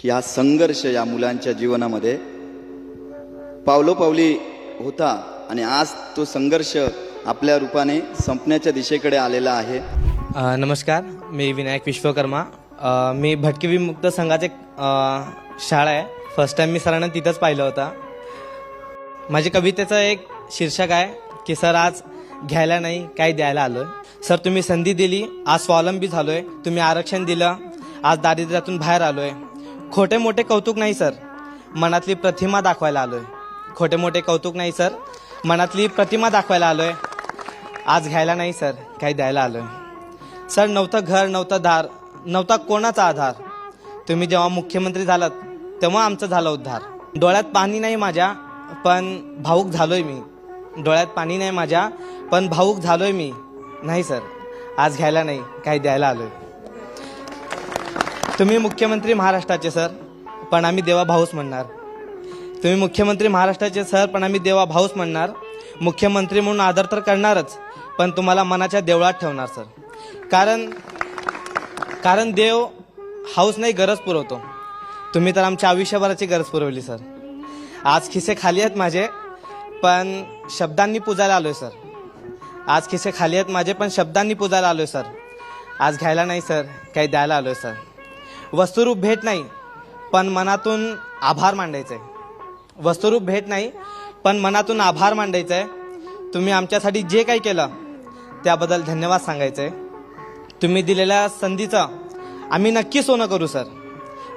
की हा संघर्ष या मुलांच्या जीवनामध्ये पावलोपावली होता आणि आज तो संघर्ष आपल्या रूपाने संपण्याच्या दिशेकडे आलेला आहे. नमस्कार मी विनायक विश्वकर्मा. मी भटकी विमुक्त संघाचे शाळा आहे. फर्स्ट टाइम मी सरांना तिथंच पाहिलं होता. माझ्या कवितेचं एक शीर्षक आहे की सर आज घ्यायला नाही काय द्यायला आलोय. सर तुम्ही संधी दिली आज स्वावलंबी झालोय. तुम्ही आरक्षण दिलं आज दारिद्र्यातून बाहेर आलोय. खोटे मोठे कौतुक नाही सर. मनातली प्रतिमा दाखवायला आलोय. खोटे मोठे कौतुक नाही सर. मनातली प्रतिमा दाखवायला आलोय. आज घ्यायला नाही सर. काही द्यायला आलोय. सर नव्हतं घर नव्हतं दार नव्हता कोणाचा आधार. तुम्ही जेव्हा मुख्यमंत्री झालात तेव्हा आमचं झालं उद्धार. डोळ्यात पाणी नाही माझ्या पण भाऊक झालोय मी. डोळ्यात पाणी नाही माझ्या पण भाऊक झालोय मी. नाही सर. आज घ्यायला नाही काही द्यायला आलोय. तुम्ही मुख्यमंत्री महाराष्ट्राचे सर. पण आम्ही देवा भाऊच म्हणणार. तुम्ही मुख्यमंत्री महाराष्ट्राचे सर. पण आम्ही देवा भाऊच म्हणणार. मुख्यमंत्री म्हणून आदर तर करणारच पण तुम्हाला मनाच्या देवळात ठेवणार सर. कारण कारण देव हाऊस नाही गरज पुरवतो. तुम्ही तर आमच्या आयुष्यभराची गरज पुरवली सर. आज खिसे खाली आहेत माझे पण शब्दांनी पूजायला आलोय सर. आज खिसे खाली आहेत माझे पण शब्दांनी पूजायला आलोय सर. आज घ्यायला नाही सर. काही द्यायला आलोय सर. वस्तुरूप भेट नाही पण मनातून आभार मांडायचं. आहे वस्तुरूप भेट नाही पण मनातून आभार मांडायचं. आहे तुम्ही आमच्यासाठी जे काही केलं त्याबद्दल धन्यवाद सांगायचं. आहे तुम्ही दिलेल्या संधीचं आम्ही नक्की सोनं करू सर.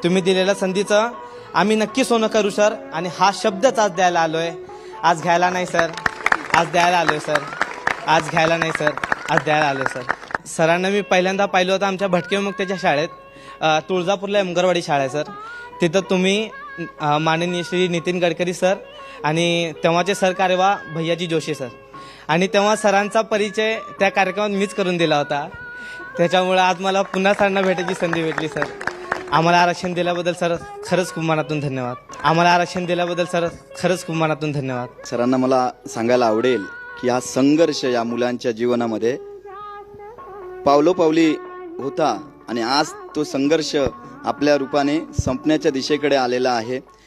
तुम्ही दिलेल्या संधीचं आम्ही नक्की सोनं करू सर. आणि हा शब्दच आज द्यायला आलोय. आज घ्यायला नाही सर. आज द्यायला आलोय सर. आज घ्यायला नाही सर. आज द्यायला आलोय सर. सरांना मी पहिल्यांदा पाहिलं होतं आमच्या भटके मुक्तेच्या शाळेत अ, तुळजापूरला एमगरवाडी शाळा आहे सर. तिथं तुम्ही अ, माननीय श्री नितीन गडकरी सर आणि तेव्हाचे सर कार्यवा भैयाजी जोशी सर. आणि तेव्हा सरांचा परिचय त्या कार्यक्रमात मीच करून दिला होता. त्याच्यामुळे आज मला पुन्हा सरांना भेटायची संधी भेटली सर. आम्हाला आरक्षण दिल्याबद्दल सर खरंच खूप मनातून धन्यवाद. आम्हाला आरक्षण दिल्याबद्दल सर खरंच खूप मनातून धन्यवाद. सरांना मला सांगायला आवडेल की हा संघर्ष या मुलांच्या जीवनामध्ये पावलोपावली होता आणि आज तो संघर्ष आपल्या रूपाने संपण्याच्या दिशेकडे आलेला आहे.